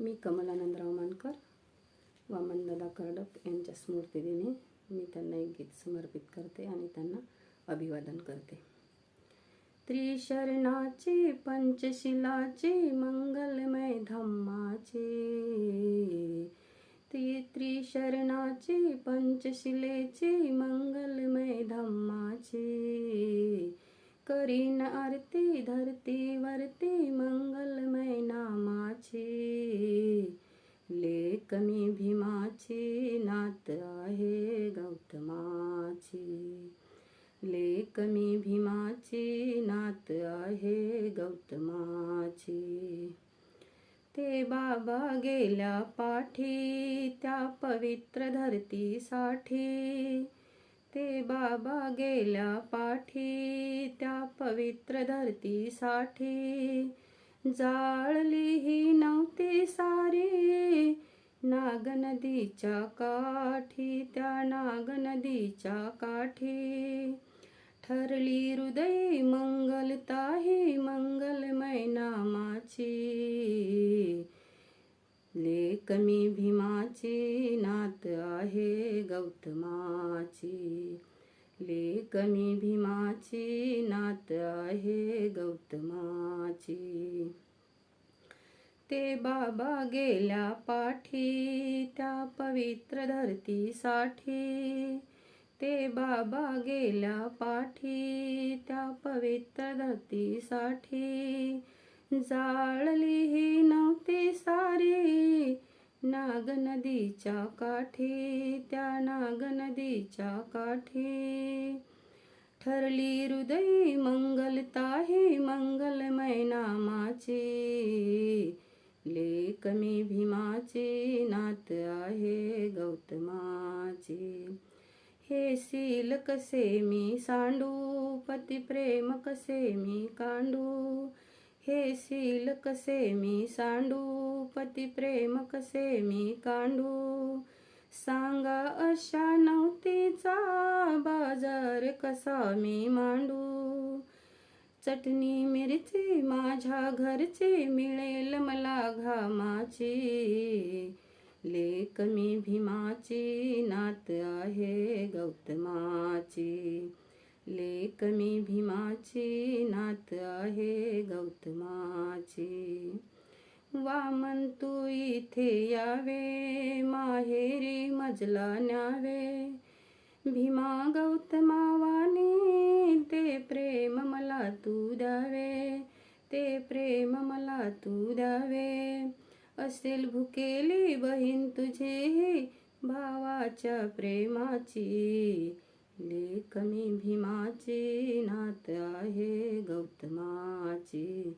मी कमलानंदराव मानकर वामनदादा कर्डक यांच्या स्मृतिदिनी मी त्यांना एक गीत समर्पित करते आणि त्यांना अभिवादन करते. त्रिशरणाची पंचशिलाचे मंगलमय धम्माची. ती त्रिशरणाची पंचशिलेची मंगलमय धम्माची. करीन आरती धरती वरती मंगल नामाची कमी भीमाची नात आहे गौतमाची. ले कमी भीमाची नात आहे गौतमाची. ते बाबा गेल्या पाठी त्या पवित्र धरतीसाठी. ते बाबा गेल्या पाठी त्या पवित्र धरतीसाठी. जाळली ही नव्हती सारी नाग नदीच्या काठी त्या नाग नदीच्या काठी. ठरली हृदय मंगलता ही मंगलमय नामाची लेकमी भीमाची नात आहे गौतमाची. लेकमी भीमाची नात आहे गौतमाची. ते बाबा गेल्या पाठी त्या पवित्र धरतीसाठी. ते बाबा गेल्या पाठी त्या पवित्र धरतीसाठी. जाळली ही नव्हती सारी नाग नदीच्या काठी त्या नाग नदीच्या काठी. ठरली हृदय मंगलता ही मंगलमय नामाची. कमी भीमाची नात आहे गौतमाची. हे सील कसे मी सांडू? पती प्रेम कसे मी कांडू? हे सील कसे मी सांडू? पती प्रेम कसे मी कांडू? सांगा अशा नव्हतीचा बाजार कसा मी मांडू? चटणी मिरची माझ्या घरची मिळेल मला घामाची. लेकमी भीमाची नात आहे गौतमाची. लेकमी भीमाची नात आहे गौतमाची. वामन तू इथे यावे माहेरी मजला न्यावे. भीमा गौतमावानी ते प्रेम तू द्यावे ते प्रेम मला तू द्यावे. असेल भुकेली बहीण तुझी भावाच्या प्रेमाची. लेखनी भीमाची नात आहे गौतमाची.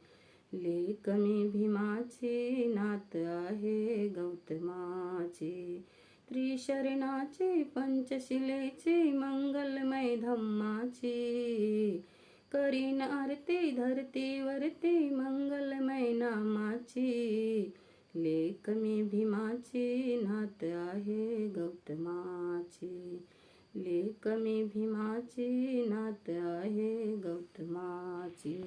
लेखनी भीमाची नात आहे गौतमाची. त्रिशरणाची पंचशिलेची मंगलमय धम्माची. करीन आरती धरतीवरती मंगलमय नामाची. लेकमी भीमाची नात आहे गौतमाची. लेकमी भीमाची नात आहे गौतमाची.